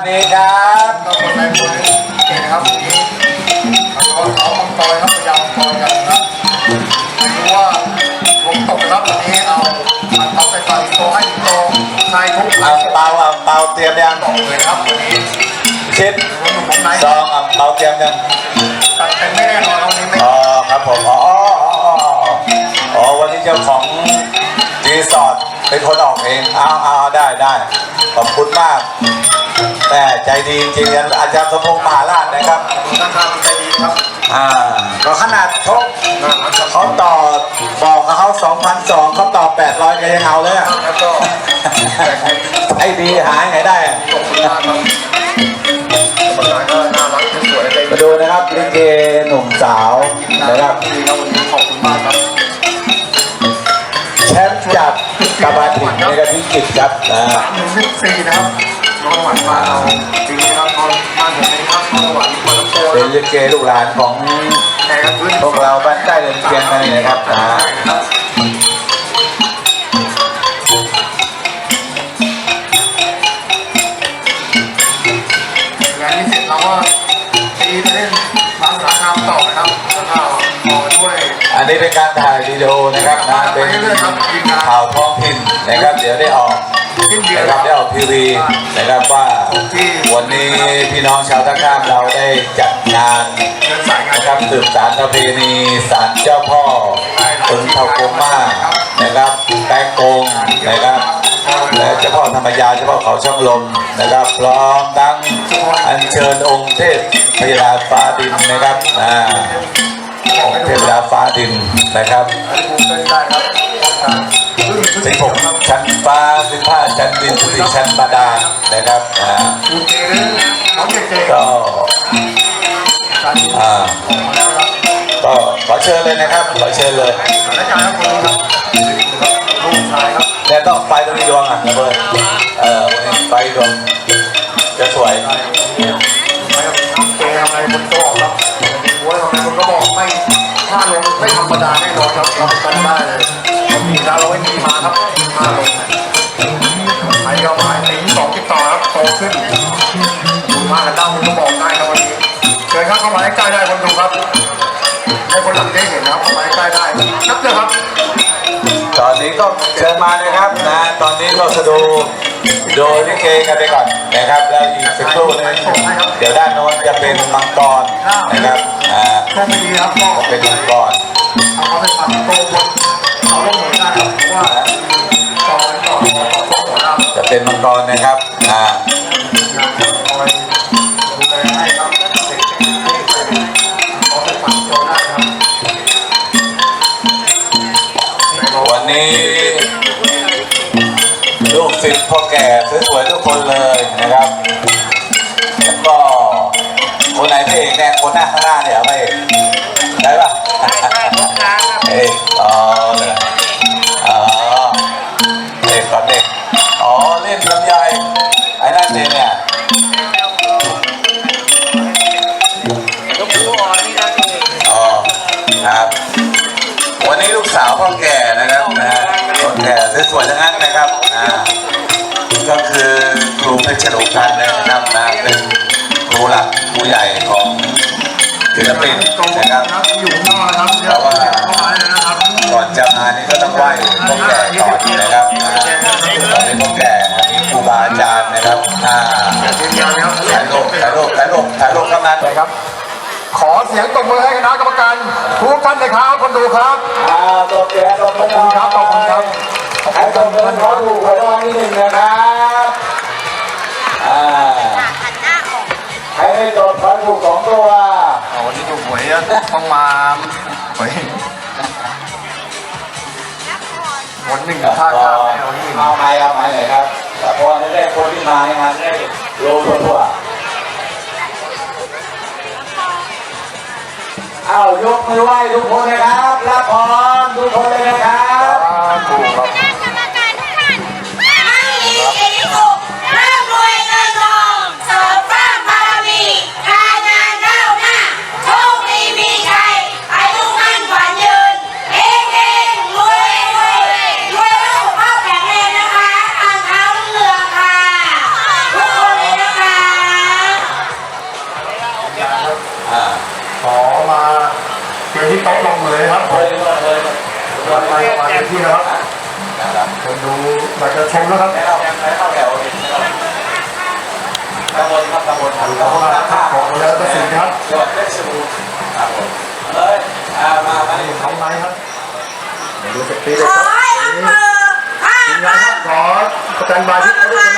สวัสดีครับก็คนในคนนี้เก่งครับวันนี้เขาเขามังกรครับพยายามมังกรกันนะครับไม่รู้ว่าผมตกครับวันนี้เอาอันท็อปไปฟังโตให้โตชายทุกอังเปาอังเปาเตรียมยังตกเลยนะครับวันนี้ชิดผมอยู่ผมไหนซองอังเปาเตรียมยังตัดเป็นไม่แน่นอนวันนี้ไม่อ๋อครับผมอ๋ออ๋ออ๋ออ๋ออ๋อวันนี้เจ้าของรีสอร์ทเป็นคนออกเองเอาเอาได้ได้ขอบคุณมาก แม่ใจดีจริงๆอาจารย์สมพงษ์มหาราชนะครับราคาใจดีครับอ่าก็ขนาดเขาน่ารักครับเขาต่อบอกกับเขา2,200เขาต่อ 800ก็ยังเอาเลยอะแล้วก็แต่ใครไอ้ดีหายไหนได้อะขอบคุณมากครับคนไหนก็น่ารักสวยใจมาดูนะครับลิเกหนุ่มสาวนะครับดีครับวันนี้ขอบคุณมากครับแชมป์จากกาบาถินนะครับพิจิตรครับนะสามหนึ่งสิบสี่นะครับ นอนหวานมาเราจริงๆครับนอนบ้านผมเองครับนอนหวานมาลำโพงเป็นนะลิเกลูกหลานของแข่งกันพื้นพวกเราบ้านใต้เรือนเคียงกันนี่นะครับนะงานนี้เสร็จเราก็ตีไปเล่นบางสาขาต่อนะครับแล้วก็ต่อด้วยอันนี้เป็นการถ่ายวิดีโอนะครับนะเป็นข่าวท้องถิ่นนะครับ เดี๋ยวได้ออกขึ้ นเดือนนะครับได้ออกทีวีนะครับว่าวันนี้พี่น้องชาวท่าข้ามเราได้จัดงานนะครับสืบสารประเพณีศาลเจ้าพ่อปึงเทาโกมานะครับแป้งโกงนะครับและเจ้าพ่อธรรมยาเจ้าพ่อเขาช่องลมนะครับพร้อมทั้งอัญเชิญองค์เทพพยาฟ้าดินนะครับอ่าองค์เทพยาฟ้าดินนะครับ สิบหกชั้นฟ้าสิบห้าชั้นดินสิบสี่ชั้นบาดาลนะครับอ่าดูเจเลยน้องเจเจก็อ่าก็ขอเชิญเลยนะครับขอเชิญเลยสถานการณ์ครับคนนี้ครับลูกชายครับเนี่ยต้องไฟตรงนี้ดวงอะระเบิดเออวันนี้ไฟดวงจะสวยไม่คอะไรบนโต๊ะครับหันกระบอกไม่ถ้าลงไม่ธรรมดาแน่นอนครับเราจำได้เลย ดาวเราไม่มีมาครับถ้าลงใครก็หมายถึงสองติดต่อครับโตขึ้นดูมากันด้านบนกระบอกได้ครับวันนี้เชิญครับเข้ามาใกล้ๆได้คนดูครับให้คนหลังได้เห็นนะครับเข้ามาใกล้ๆได้นับเลยครับ ตอนนี้ก็เชิญมาเลยครับนะ ตอนนี้ก็สะดูดูลิเกกันไปก่อนนะครับ แล้วอีกสักครู่นึงเดี๋ยวด้านโน้นจะเป็นมังกรนะครับอ่าโชคไม่ดีครับก็จะเป็นมังกร เอาเขาไปปัดโตบนเขาลงเหมือน เป็นมังกรนะครับอ่าวันนี้ลูกศิษย์พ่อแก่สวยๆทุกคนเลยนะครับ แล้วก็คนไหนพระเอกเนี่ยคนหน้าข้างหน้าเนี่ย เพชรโลกันนะครับนะเป็นครูหลักครูใหญ่ของศิลปินตรงนะนะคครัรับบอยู่ข้างนอกนะครับเดี๋ยวเข้ามาเลยนะครับก่อนจะมานี่ก็ต้องไหว้พ่อแก่ก่อนนะครับอ่าตอนนี้พ่อแก่มีครูบาอาจารย์นะครับอ่ายืนยันนะครับถ่ายรูปถ่ายรูปถ่ายรูปถ่ายรูปกำนันครับขอเสียงตบมือให้คณะกรรมการทุกท่านเลยครับคนดูครับอ่าตัวแก่ตัวขอบคุณครับขอบคุณครับให้ตัวเงินขอถูกขอรางวัลนิดหนึ่งนะครับ อ่าหันหน้าออกให้ได้โจทย์ขอถูกสองตัวเอาวันนี้ถูกหวยอะต้องมาหวยวันหนึ่งท่าทางแนวนี้เอาไม้เอาไม้หน่อยครับแต่พอได้คนที่มาในงานได้โลทั่วๆเอายกมือไหว้ทุกคนนะครับรับพร อยากจะชมแล้วครับไม่เข้าไม่เข้าแถวตำบลครับตำบลครับตำบลท่าข้ามของแล้วก็สินครับจังหวัดเพชรบูรณ์ครับผมเอ้ยอ่ามามาดิทำไมครับดูสปีดขเลยอครับให้อำเภอห้าทีมงาพันนครับขอสแตนบายที่เขาด้วยนะ